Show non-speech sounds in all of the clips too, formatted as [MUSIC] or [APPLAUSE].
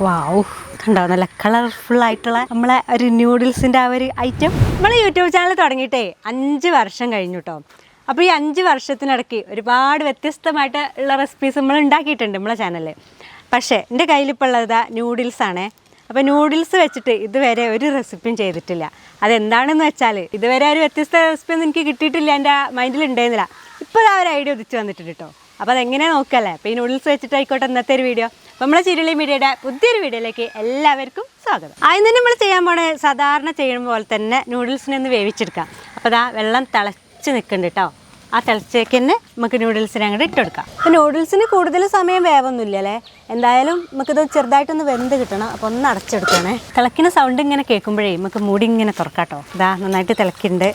വാവ് കണ്ടോ? നല്ല കളർഫുൾ ആയിട്ടുള്ള നമ്മളെ ഒരു ന്യൂഡിൽസിന്റെ ആ ഒരു ഐറ്റം നമ്മളെ യൂട്യൂബ് ചാനൽ തുടങ്ങിയിട്ടേ അഞ്ച് വർഷം കഴിഞ്ഞു കേട്ടോ അപ്പോൾ ഈ അഞ്ച് വർഷത്തിനിടയ്ക്ക് ഒരുപാട് വ്യത്യസ്തമായിട്ട് ഉള്ള റെസിപ്പീസ് നമ്മൾ ഉണ്ടാക്കിയിട്ടുണ്ട് നമ്മളെ ചാനലിൽ പക്ഷേ എന്റെ കയ്യിലിപ്പോൾ ഉള്ളത് ന്യൂഡിൽസ് ആണേ. അപ്പോൾ നൂഡിൽസ് വെച്ചിട്ട് ഇതുവരെ ഒരു റെസിപ്പിയും ചെയ്തിട്ടില്ല. അതെന്താണെന്ന് വെച്ചാൽ ഇതുവരെ ഒരു വ്യത്യസ്ത റെസിപ്പി ഒന്നും എനിക്ക് കിട്ടിയിട്ടില്ല എന്റെ മൈൻഡിൽ ഉണ്ടായിരുന്നില്ല ഇപ്പോൾ ആ ഒരു ഐഡിയ ഉദിച്ച് വന്നിട്ടുണ്ട് കേട്ടോ അപ്പോൾ അതെങ്ങനെ നോക്കല്ലേ? അപ്പോൾ ഈ നൂഡിൽസ് വെച്ചിട്ട് ആയിക്കോട്ടെ ഇന്നത്തെ ഒരു വീഡിയോ അപ്പോൾ നമ്മളെ ചിരുളി മീഡിയയുടെ പുതിയൊരു വീഡിയോയിലേക്ക് എല്ലാവർക്കും സ്വാഗതം. ആദ്യം തന്നെ നമ്മൾ ചെയ്യാൻ പോണേ സാധാരണ ചെയ്യുന്ന പോലെ തന്നെ നൂഡിൽസിനെ ഒന്ന് വേവിച്ചെടുക്കാം. അപ്പോൾ അതാ വെള്ളം തിളച്ച് നിൽക്കുന്നുണ്ട് കേട്ടോ ആ തിളച്ചേക്ക് തന്നെ നമുക്ക് നൂഡിൽസിനെ അങ്ങോട്ട് ഇട്ടെടുക്കാം അപ്പോൾ നൂഡിൽസിന് കൂടുതൽ സമയം വേവൊന്നുമില്ല അല്ലേ എന്തായാലും നമുക്കിത് ചെറുതായിട്ടൊന്ന് വെന്ത് കിട്ടണം. അപ്പോൾ ഒന്ന് അടച്ചെടുക്കണേ തിളക്കുന്ന സൗണ്ട് ഇങ്ങനെ കേൾക്കുമ്പോഴേ നമുക്ക് മുടി ഇങ്ങനെ തുറക്കാട്ടോ ഇതാ നന്നായിട്ട് തിളക്കുന്നുണ്ട്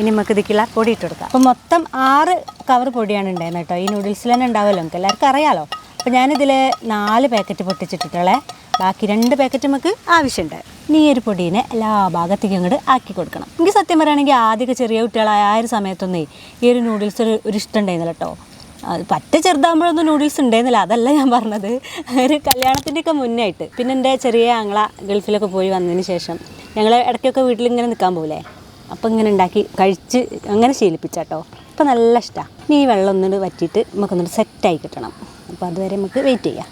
ഇനി നമുക്ക് ഇതിക്കുള്ള പൊടി ഇട്ട് കൊടുക്കാം. അപ്പോൾ മൊത്തം ആറ് കവർ പൊടിയാണ് ഉണ്ടായിരുന്നത് കേട്ടോ. ഈ നൂഡിൽസിൽ തന്നെ ഉണ്ടാവുമല്ലോ. നമുക്ക് എല്ലാവർക്കും അറിയാമല്ലോ അപ്പോൾ ഞാനിതിൽ നാല് പാക്കറ്റ് പൊട്ടിച്ചിട്ടിട്ടുള്ളേ. ബാക്കി രണ്ട് പാക്കറ്റ് നമുക്ക് ആവശ്യമുണ്ട്. നീ പൊടീനെ എല്ലാ ഭാഗത്തേക്കും അങ്ങോട്ട് ആക്കി കൊടുക്കണം. എനിക്ക് സത്യം പറയുകയാണെങ്കിൽ ആദ്യമൊക്കെ ചെറിയ കുട്ടികളായ ആ ഒരു സമയത്തൊന്നേ ഈ ഒരു നൂഡിൽസ് ഒരു ഒരു ഇഷ്ടം ഉണ്ടായിരുന്നില്ല കേട്ടോ അത് പറ്റ ചെറുതാകുമ്പോഴൊന്നും നൂഡിൽസ് ഉണ്ടായിരുന്നില്ല. അതല്ല ഞാൻ പറഞ്ഞത്. ഒരു കല്യാണത്തിന്റെയൊക്കെ മുന്നേ ആയിട്ട് പിന്നെ എന്റെ ചെറിയ ആങ്ങള ഗൾഫിലൊക്കെ പോയി വന്നതിന് ശേഷം ഞങ്ങൾ ഇടയ്ക്കൊക്കെ വീട്ടിൽ ഇങ്ങനെ നിൽക്കാൻ പോകില്ലേ അപ്പോൾ ഇങ്ങനെ ഉണ്ടാക്കി കഴിച്ച് അങ്ങനെ ശീലിപ്പിച്ചാട്ടോ അപ്പോൾ നല്ല ഇഷ്ടമാണ് നീ വെള്ളം ഒന്നിട്ട് വറ്റിയിട്ട് നമുക്കൊന്നിട്ട് സെറ്റായി കിട്ടണം. അപ്പോൾ അതുവരെ നമുക്ക് വെയിറ്റ് ചെയ്യാം.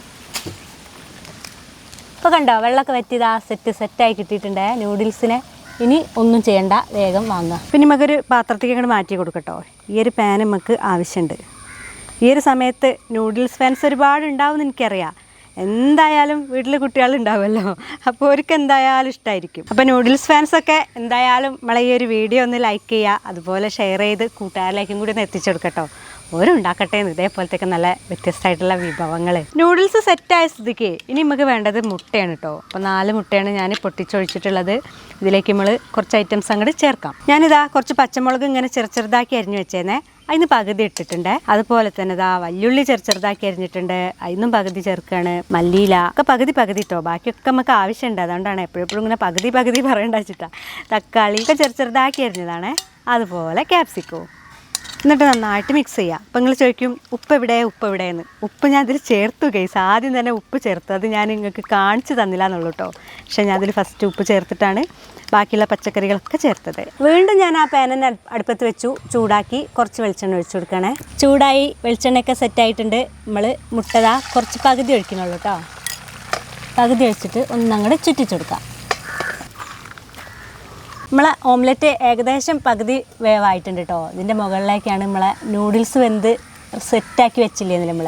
ഇപ്പോൾ കണ്ടോ വെള്ളമൊക്കെ വറ്റിയതാ സെറ്റ് സെറ്റായി കിട്ടിയിട്ടുണ്ട് നൂഡിൽസിനെ ഇനി ഒന്നും ചെയ്യണ്ട വേഗം വാങ്ങുക. പിന്നെ നമുക്കൊരു പാത്രത്തേക്ക് അങ്ങോട്ട് മാറ്റി കൊടുക്കട്ടോ. ഈ ഒരു പാൻ നമുക്ക് ആവശ്യമുണ്ട് ഈ ഒരു സമയത്ത് നൂഡിൽസ് ഫാൻസ് ഒരുപാട് ഉണ്ടാവും എനിക്കറിയാം. എന്തായാലും വീട്ടിൽ കുട്ടികൾ ഉണ്ടാവുമല്ലോ. അപ്പോൾ അവർക്ക് എന്തായാലും ഇഷ്ടമായിരിക്കും അപ്പോൾ നൂഡിൽസ് ഫാൻസൊക്കെ എന്തായാലും നമ്മളെ ഈ ഒരു വീഡിയോ ഒന്ന് ലൈക്ക് ചെയ്യുക അതുപോലെ ഷെയർ ചെയ്ത് കൂട്ടുകാരിലേക്കും കൂടി ഒന്ന് എത്തിച്ചു കൊടുക്കട്ടോ ഓരോ ഉണ്ടാക്കട്ടെ എന്ന് ഇതേപോലത്തെ നല്ല വ്യത്യസ്തമായിട്ടുള്ള വിഭവങ്ങൾ നൂഡിൽസ് സെറ്റായ സ്ഥിതിക്ക് ഇനി നമുക്ക് വേണ്ടത് മുട്ടയാണ് കേട്ടോ അപ്പോൾ നാല് മുട്ടയാണ് ഞാൻ പൊട്ടിച്ചൊഴിച്ചിട്ടുള്ളത്. ഇതിലേക്ക് നമ്മൾ കുറച്ച് ഐറ്റംസ് അങ്ങോട്ട് ചേർക്കാം. ഞാനിതാ കുറച്ച് പച്ചമുളക് ഇങ്ങനെ ചെറു ചെറുതാക്കി അരിഞ്ഞു വെച്ചേനെ. അതിന് പകുതി ഇട്ടിട്ടുണ്ട്. അതുപോലെ തന്നെ ഇതാ വല്യുള്ളി ചെറു ചെറുതാക്കി അരിഞ്ഞിട്ടുണ്ട്. അതിനും പകുതി ചേർക്കാണ്. മല്ലിയില ഒക്കെ പകുതി പകുതി ഇട്ടോ ബാക്കിയൊക്കെ നമുക്ക് ആവശ്യമുണ്ട്. അതുകൊണ്ടാണ് എപ്പോഴെപ്പോഴും ഇങ്ങനെ പകുതി പകുതി പറയേണ്ട വെച്ചിട്ടാ തക്കാളി ഒക്കെ ചെറു ചെറുതാക്കി അരിഞ്ഞതാണ്. അതുപോലെ ക്യാപ്സിക്കോ എന്നിട്ട് നന്നായിട്ട് മിക്സ് ചെയ്യുക അപ്പം നിങ്ങൾ ചോദിക്കും ഉപ്പ് എവിടെ? ഉപ്പ് എവിടെയെന്ന്? ഉപ്പ് ഞാൻ അതിൽ ചേർത്തു കേസ് ആദ്യം തന്നെ ഉപ്പ് ചേർത്ത് അത് ഞാൻ നിങ്ങൾക്ക് കാണിച്ചു തന്നില്ല എന്നുള്ളൂ കേട്ടോ പക്ഷേ ഞാൻ അതിൽ ഫസ്റ്റ് ഉപ്പ് ചേർത്തിട്ടാണ് ബാക്കിയുള്ള പച്ചക്കറികളൊക്കെ ചേർത്തത്. വീണ്ടും ഞാൻ ആ പാനന്നെ അടുപ്പത്ത് വെച്ചു ചൂടാക്കി കുറച്ച് വെളിച്ചെണ്ണ ഒഴിച്ചു കൊടുക്കണേ. ചൂടായി വെളിച്ചെണ്ണയൊക്കെ സെറ്റായിട്ടുണ്ട് നമ്മൾ മുട്ടതാ കുറച്ച് പകുതി ഒഴിക്കണുള്ളൂ കേട്ടോ പകുതി ഒഴിച്ചിട്ട് ഒന്നങ്ങോട്ട് ചുറ്റിച്ചെടുക്കാം. നമ്മളെ ഓംലെറ്റ് ഏകദേശം പകുതി വേവായിട്ടുണ്ട് കേട്ടോ ഇതിന്റെ മുകളിലേക്കാണ് നമ്മളെ നൂഡിൽസ് വെന്ത് സെറ്റാക്കി വെച്ചില്ലേ നമ്മൾ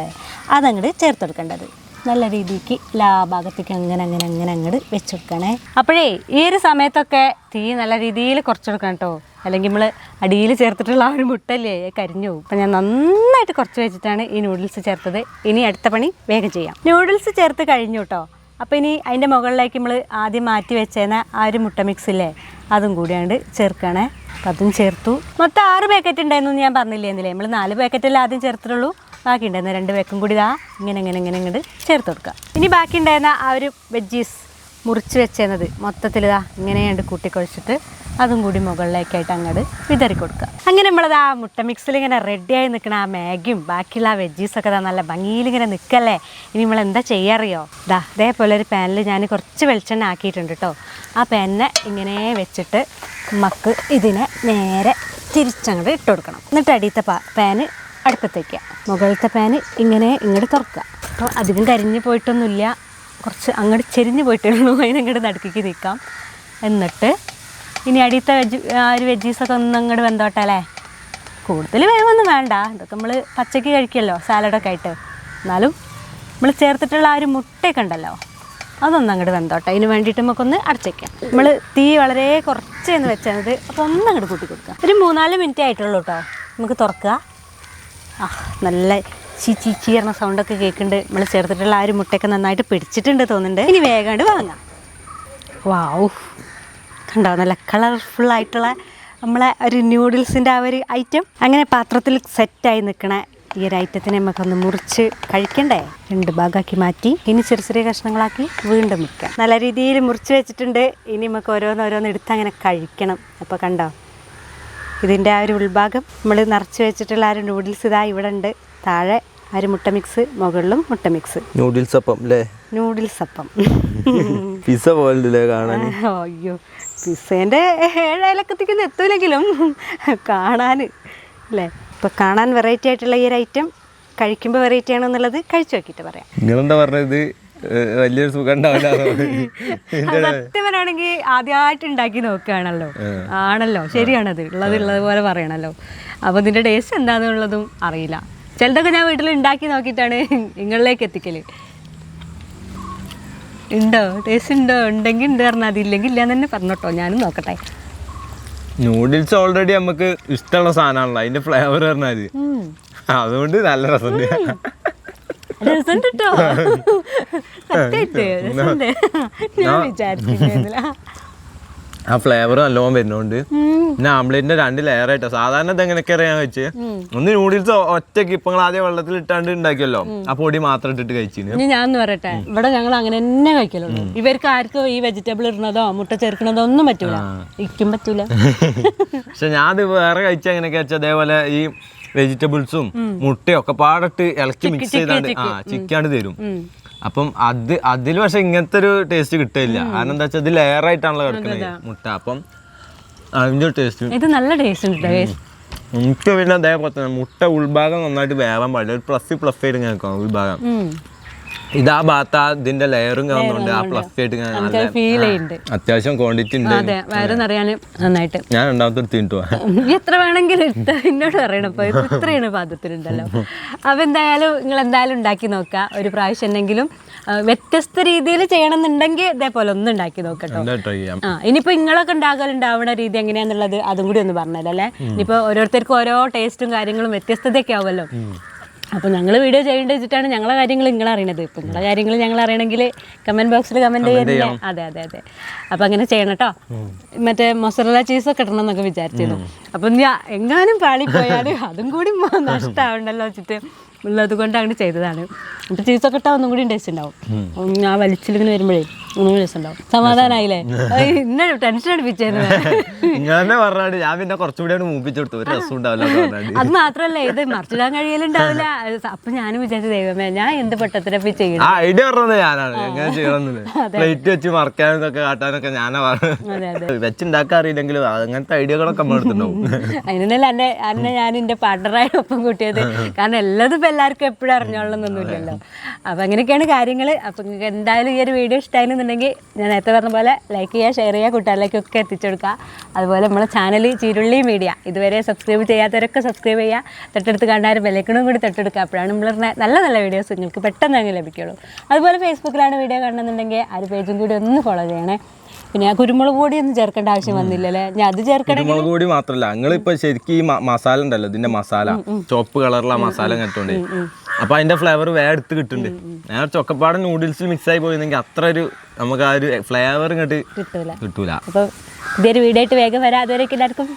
അതങ്ങോട്ട് ചേർത്ത് കൊടുക്കേണ്ടത്. നല്ല രീതിക്ക് എല്ലാ ഭാഗത്തേക്ക് അങ്ങനെ അങ്ങനെ അങ്ങനെ അങ്ങോട്ട് വെച്ച് കൊടുക്കണേ. അപ്പോഴേ ഈ ഒരു സമയത്തൊക്കെ തീ നല്ല രീതിയിൽ കുറച്ച് കൊടുക്കണം കേട്ടോ അല്ലെങ്കിൽ നമ്മൾ അടിയിൽ ചേർത്തിട്ടുള്ള ആ ഒരു മുട്ടല്ലേ കരിഞ്ഞു പോകും. അപ്പം ഞാൻ നന്നായിട്ട് കുറച്ച് വെച്ചിട്ടാണ് ഈ നൂഡിൽസ് ചേർത്തത്. ഇനി അടുത്ത പണി വേഗം ചെയ്യാം. നൂഡിൽസ് ചേർത്ത് കഴിഞ്ഞു കേട്ടോ അപ്പോൾ ഇനി അതിന്റെ മുകളിലേക്ക് നമ്മൾ ആദ്യം മാറ്റി വെച്ചേന്ന ആ ഒരു മുട്ട മിക്സ് ഇല്ലേ? അതും കൂടിയാണ്ട് ചേർക്കണേ. അപ്പം അതും ചേർത്തു. മൊത്തം ആറ് പാക്കറ്റ് ഉണ്ടായിരുന്നു ഞാൻ പറഞ്ഞില്ലേ എന്നില്ലേ നമ്മൾ നാല് പാക്കറ്റല്ലേ ആദ്യം ചേർത്തിട്ടുള്ളൂ? ബാക്കി ഉണ്ടായിരുന്ന രണ്ട് പേക്കും കൂടി ഇതാ ഇങ്ങനെ ഇങ്ങനെ ഇങ്ങനെ ഇങ്ങോട്ട് ചേർത്ത് കൊടുക്കുക ഇനി ബാക്കി ഉണ്ടായിരുന്ന ആ ഒരു വെജീസ് മുറിച്ച് വെച്ചേന്നത് മൊത്തത്തിൽ ഇതാ ഇങ്ങനെയാണ്ട് കൂട്ടിക്കൊഴിച്ചിട്ട് അതും കൂടി മുകളിലേക്കായിട്ട് അങ്ങോട്ട് വിതറി കൊടുക്കുക. അങ്ങനെ നമ്മളത് ആ മുട്ട മിക്സിൽ ഇങ്ങനെ റെഡിയായി നിൽക്കണ ആ മാഗിയും ബാക്കിയുള്ള ആ വെജീസൊക്കെ ദാ നല്ല ഭംഗിയിൽ ഇങ്ങനെ നിൽക്കല്ലേ ഇനി നമ്മൾ എന്താ ചെയ്യാറിയോ? ദാ ഇതേപോലെ ഒരു പാനിൽ ഞാൻ കുറച്ച് വെളിച്ചെണ്ണ ആക്കിയിട്ടുണ്ട് കേട്ടോ ആ പാനിനെ ഇങ്ങനെ വെച്ചിട്ട് മക്ക് ഇതിനെ നേരെ തിരിച്ചങ്ങോട്ട് ഇട്ട് കൊടുക്കണം. എന്നിട്ട് അടിയത്തെ പാ പാന് അടുപ്പത്ത് മുകളിലത്തെ പാന് ഇങ്ങനെ ഇങ്ങോട്ട് തുറക്കുക. അപ്പോൾ അധികം കരിഞ്ഞു പോയിട്ടൊന്നുമില്ല. കുറച്ച് അങ്ങോട്ട് ചെരിഞ്ഞ് പോയിട്ടേ ഉള്ളൂ. [LAUGHS] അതിനങ്ങോട്ട് നടുക്കിക്ക് നിൽക്കാം. എന്നിട്ട് ഇനി അടിയത്തെ വെജ് ഒരു വെജീസൊക്കെ ഒന്ന് അങ്ങോട്ട് വെന്തോട്ടെ അല്ലേ? കൂടുതൽ വേവൊന്നും വേണ്ട. ഇതൊക്കെ നമ്മൾ പച്ചയ്ക്ക് കഴിക്കുമല്ലോ സാലഡൊക്കെ ആയിട്ട്. എന്നാലും നമ്മൾ ചേർത്തിട്ടുള്ള ആ ഒരു മുട്ടയൊക്കെ ഉണ്ടല്ലോ അതൊന്നും അങ്ങോട്ട് വെന്തോട്ടെ. അതിന് വേണ്ടിയിട്ട് നമുക്കൊന്ന് അടച്ചേക്കാം. നമ്മൾ തീ വളരെ കുറച്ച് എന്ന് വെച്ചത് അപ്പോൾ ഒന്ന് അങ്ങോട്ട് കൂട്ടി കൊടുക്കാം. ഒരു മൂന്നാൽ മിനിറ്റ് ആയിട്ടുള്ളൂ കേട്ടോ നമുക്ക് തുറക്കുക. ആ നല്ല ചീ ചീ ചീ പറഞ്ഞ സൗണ്ടൊക്കെ കേൾക്കുന്നുണ്ട് നമ്മൾ ചേർത്തിട്ടുള്ള ആ ഒരു മുട്ടയൊക്കെ നന്നായിട്ട് പിടിച്ചിട്ടുണ്ട് തോന്നുന്നുണ്ട്. ഇനി വേഗമായിട്ട് വാങ്ങാം. വാവ് കണ്ടോ? നല്ല കളർഫുൾ ആയിട്ടുള്ള നമ്മളെ ഒരു ന്യൂഡിൽസിന്റെ ആ ഒരു ഐറ്റം അങ്ങനെ പാത്രത്തിൽ സെറ്റായി നിൽക്കണ ഈ ഒരു ഐറ്റത്തിനെ നമുക്കൊന്ന് മുറിച്ച് കഴിക്കണ്ടേ? രണ്ട് ഭാഗമാക്കി മാറ്റി. ഇനി ചെറിയ ചെറിയ കഷ്ണങ്ങളാക്കി വീണ്ടും മുറിക്കാം നല്ല രീതിയിൽ മുറിച്ച് വെച്ചിട്ടുണ്ട്. ഇനി നമുക്ക് ഓരോന്ന് ഓരോന്ന് എടുത്ത് അങ്ങനെ കഴിക്കണം. അപ്പോൾ കണ്ടോ? ഇതിന്റെ ആ ഒരു ഉൾഭാഗം. നമ്മൾ നിറച്ച് വെച്ചിട്ടുള്ള ആ ഒരു നൂഡിൽസ് ഇതാ ഇവിടെ ഉണ്ട്. താഴെ ഒരു മുട്ട മിക്സ് മുകളിലും മുട്ട മിക്സ് നൂഡിൽസ് അപ്പം അല്ലേ നൂഡിൽസ് അപ്പം. [LAUGHS] പിസ പോലെ കാണാൻ അയ്യോ പിസ്സേന്റെ ഏഴായിലക്കത്തേക്കൊന്നും എത്തൂലെങ്കിലും കാണാൻ അല്ലേ ഇപ്പോൾ കാണാൻ വെറൈറ്റി ആയിട്ടുള്ള ഈ ഒരു ഐറ്റം കഴിക്കുമ്പോൾ വെറൈറ്റി ആണെന്നുള്ളത് കഴിച്ചു നോക്കിയിട്ട് പറയാം. നിങ്ങളെന്താ പറഞ്ഞത്? വലിയൊരു സുഖം സത്യമനാണെങ്കിൽ ആദ്യമായിട്ട് ഉണ്ടാക്കി നോക്കുകയാണല്ലോ. ആണല്ലോ ശരിയാണത്. ഉള്ളത് ഉള്ളത് പോലെ പറയണല്ലോ. അപ്പോൾ ഇതിന്റെ ടേസ്റ്റ് എന്താണെന്നുള്ളതും അറിയില്ല. ചിലതൊക്കെ ഞാൻ വീട്ടിൽ ഉണ്ടാക്കി നോക്കിയിട്ടാണ് നിങ്ങളിലേക്ക് എത്തിക്കൽ. ഉണ്ടോ? ടേസ്റ്റ് ഉണ്ടോ? ഉണ്ടെങ്കിൽ ഉണ്ട് പറഞ്ഞാൽ അതില്ലെങ്കിൽ ഇല്ലാന്ന് തന്നെ പറഞ്ഞോട്ടോ. ഞാനും നോക്കട്ടെ. നൂഡിൽസ് ഓൾറെഡി നമുക്ക് ഇഷ്ടമുള്ള സാധനമാണല്ലോ. അതിന്റെ ഫ്ലേവർ പറഞ്ഞാൽ. അതുകൊണ്ട് നല്ല രസമുണ്ട് രസമുണ്ട് കേട്ടോ [LAUGHS] സത്യമായിട്ട്. രസമുണ്ട് ഞാൻ വിചാരിച്ചില്ല ആ ഫ്ലേവർ നല്ലോണം വരുന്നോണ്ട്. പിന്നെ ആംപ്ലേറ്റിന്റെ രണ്ട് ലെയർ ആയിട്ടോ. സാധാരണ ഇത് എങ്ങനെയൊക്കെ അറിയാൻ വെച്ച് ഒന്ന് നൂഡിൽസ് ഒറ്റയ്ക്ക് ഇപ്പൊ ആദ്യം വെള്ളത്തിൽ ഇട്ടാണ്ട് ഉണ്ടാക്കിയല്ലോ ആ പൊടി മാത്രം ഇട്ടിട്ട് കഴിച്ചിന്. ഞാൻ പറയട്ടെ. ഇവിടെ ഞങ്ങൾ അങ്ങനെ തന്നെ കഴിക്കലുള്ളൂ. ഇവർക്ക് ആർക്കും ഈ വെജിറ്റബിൾ ഇടുന്നതോ മുട്ട ചേർക്കണതോ ഒന്നും പറ്റൂല. ഇക്കും പറ്റൂല. [LAUGHS] പക്ഷെ ഞാൻ വേറെ കഴിച്ച എങ്ങനെയൊക്കെ വെച്ചാൽ അതേപോലെ ഈ വെജിറ്റബിൾസും മുട്ടയും ഒക്കെ പാടിട്ട് ഇളക്കി മിക്സ് ചെയ്താണ്ട് ആ ചിക്കാണ്ട് തരും. അപ്പം അത് അതിൽ പക്ഷെ ഇങ്ങനത്തെ ഒരു ടേസ്റ്റ് കിട്ടില്ല കാരണം എന്താ വെച്ചാൽ ഇത് ലെയർ ആയിട്ടാണല്ലോ കിടക്കുന്നത് മുട്ട. അപ്പം അതിന്റെ ഒരു ടേസ്റ്റ് ഇത് നല്ല ടേസ്റ്റ് ഉണ്ട്. എനിക്ക് പിന്നെ അതേപോലെ തന്നെ. മുട്ട ഉൾഭാഗം നന്നായിട്ട് വേവാൻ പാടില്ല. ഒരു പ്ലസ് പ്ലസ് ആയിട്ട് ഇങ്ങനെ നിൽക്കണം ഉൾഭാഗം. ഇത് ആ ഭാഗത്ത് ഇതിന്റെ ലെയറും കാണുന്നുണ്ട്. ആ പ്ലസ് ആയിട്ട് നല്ല ഫീൽ ചെയ്യുന്നുണ്ട്. അത്യാവശ്യം ക്വാണ്ടിറ്റി ഉണ്ട്. അതെ. വയറ് നിറയാന് നന്നായിട്ട്. ഞാൻ രണ്ടാമത്തെ എടുത്തിട്ട് എത്ര വേണമെങ്കിലും എടുത്ത എന്നോട് പറയണം. ഇപ്പൊ ഇത്രയാണ് പാത്രത്തിലുണ്ടല്ലോ അപ്പൊ എന്തായാലും നിങ്ങൾ എന്തായാലും ഉണ്ടാക്കി നോക്കുക. ഒരു പ്രാവശ്യം എന്തെങ്കിലും വ്യത്യസ്ത രീതിയിൽ ചെയ്യണമെന്നുണ്ടെങ്കിൽ ഇതേപോലെ ഒന്ന് ഉണ്ടാക്കി നോക്കട്ടോ ആ ഇനിയിപ്പോ നിങ്ങളൊക്കെ ഉണ്ടാകലുണ്ടാവുന്ന രീതി എങ്ങനെയാന്നുള്ളത് അതും കൂടി ഒന്ന് പറഞ്ഞല്ലോ അല്ലേ? ഇനിയിപ്പോ ഓരോരുത്തർക്കും ഓരോ ടേസ്റ്റും കാര്യങ്ങളും വ്യത്യസ്തതയൊക്കെ ആവുമല്ലോ. അപ്പൊ ഞങ്ങൾ വീഡിയോ ചെയ്യേണ്ടത് വെച്ചിട്ടാണ് ഞങ്ങളെ കാര്യങ്ങൾ നിങ്ങൾ അറിയണത്. ഇപ്പം നിങ്ങളെ കാര്യങ്ങൾ ഞങ്ങൾ അറിയണമെങ്കിൽ കമന്റ് ബോക്സിൽ കമന്റ് ചെയ്യുന്നില്ല. അതെ അതെ അതെ. അപ്പോൾ അങ്ങനെ ചെയ്യണം കേട്ടോ മറ്റേ മൊസറല ചീസൊക്കെ ഇടണം എന്നൊക്കെ വിചാരിച്ചിരുന്നു. അപ്പം ഞാൻ എങ്ങാനും പാളി പോയാലും അതും കൂടി [LAUGHS] നഷ്ടമാവണ്ടല്ലോ വെച്ചിട്ട് ഉള്ളത് കൊണ്ട് അങ്ങനെ ചെയ്തതാണ്. അപ്പം ചീസൊക്കെ ഇട്ടാൽ ഒന്നും കൂടി ടേസ്റ്റ് ഉണ്ടാവും. ഞാൻ വലിച്ചിലിങ്ങനെ വരുമ്പോഴേ. സമാധാനായില്ലേ? ഇന്നെ ടെൻഷൻ അടിപ്പിച്ചേന്ന് ഇങ്ങനെ പറഞ്ഞാണ്ട് ഞാൻ പിന്നെ കുറച്ചുകൂടി ഒരു രസം ഉണ്ടാവില്ല അത് മാത്രല്ല ഇത് മറിച്ചിടാൻ കഴിയലുണ്ടാവില്ല. അപ്പൊ ഞാൻ വിചാരിച്ചു ദൈവമേ ഞാൻ എന്ത് പെട്ടത്തിനപ്പി ചെയ്യണം? ആ ഐഡിയ പറഞ്ഞത് ഞാനാണ്. ചെയ്യണമെന്നില്ല പ്ലേറ്റ് [LAUGHS] വെച്ച് മറക്കാനും ഇതൊക്കെ കാട്ടാനൊക്കെ ഞാനാ അതെ പറഞ്ഞത് വെച്ചുണ്ടാക്കാൻ അറിയില്ലെങ്കിലും അങ്ങനത്തെ ഐഡിയകളൊക്കെ നമ്മൾ എടുത്തിട്ടുണ്ടാവും [LAUGHS] അതിനല്ല എന്നെ എന്നെ ഞാൻ എന്റെ പാർട്ണറായി ഒപ്പം കൂട്ടിയത്. കാരണം എല്ലാതും ഇപ്പം എല്ലാവർക്കും എപ്പോഴും അറിഞ്ഞോളണമെന്നൊന്നുമില്ലല്ലോ അപ്പൊ അങ്ങനെയൊക്കെയാണ് കാര്യങ്ങൾ അപ്പൊ നിങ്ങൾക്ക് എന്തായാലും ഈ ഒരു വീഡിയോ ഇഷ്ടമായിരുന്നുണ്ടെങ്കിൽ ഞാൻ നേരത്തെ പറഞ്ഞ പോലെ ലൈക്ക് ചെയ്യുക ഷെയർ ചെയ്യുക കൂട്ടുകാരിലേക്കൊക്കെ എത്തിച്ചു കൊടുക്കുക അതുപോലെ നമ്മളെ ചാനൽ ചീരുള്ളി മീഡിയ ഇതുവരെ സബ്സ്ക്രൈബ് ചെയ്യാത്തവരൊക്കെ സബ്സ്ക്രൈബ് ചെയ്യുക. തൊട്ടടുത്ത് കണ്ടാലും ബെല്ലൈക്കണും കൂടി തൊട്ടെടുക്കുക. അപ്പോഴാണ് നമ്മൾ നല്ല നല്ല വീഡിയോസ് നിങ്ങൾക്ക് പെട്ടെന്ന് അങ്ങ് ലഭിക്കുള്ളൂ അതുപോലെ ഫേസ്ബുക്കിലാണ് വീഡിയോ കാണുന്നുണ്ടെങ്കിൽ ആ ഒരു പേജും കൂടി ഒന്ന് ഫോളോ ചെയ്യണേ. പിന്നെ ആ കുരുമുളക് പൊടി ഒന്നും ചേർക്കേണ്ട ആവശ്യം വന്നില്ലല്ലേ? ഞാൻ അത് ചേർക്കണം കുരുമുളക് പൊടി മാത്രല്ല. നിങ്ങളിപ്പോ ശരിക്കും ഈ മസാല ഉണ്ടല്ലോ ഇതിന്റെ മസാല. ചുവപ്പ് കളറുള്ള മസാല കെട്ടുകൊണ്ട് അപ്പൊ അതിന്റെ ഫ്ലേവർ വേറെ എടുത്ത് കിട്ടുന്നുണ്ട്. ഞാൻ ചൊക്കപ്പാട് നൂഡിൽസിൽ മിക്സ് ആയി പോയിരുന്നെങ്കിൽ അത്ര ഒരു നമുക്ക് ആ ഒരു ഫ്ലേവർ ഇങ്ങോട്ട് കിട്ടൂല. കിട്ടൂല. അപ്പോൾ ഇതൊരു വീഡിയോ ആയിട്ട് വേഗം വരാം. അതുവരെയൊക്കെ എല്ലാവർക്കും.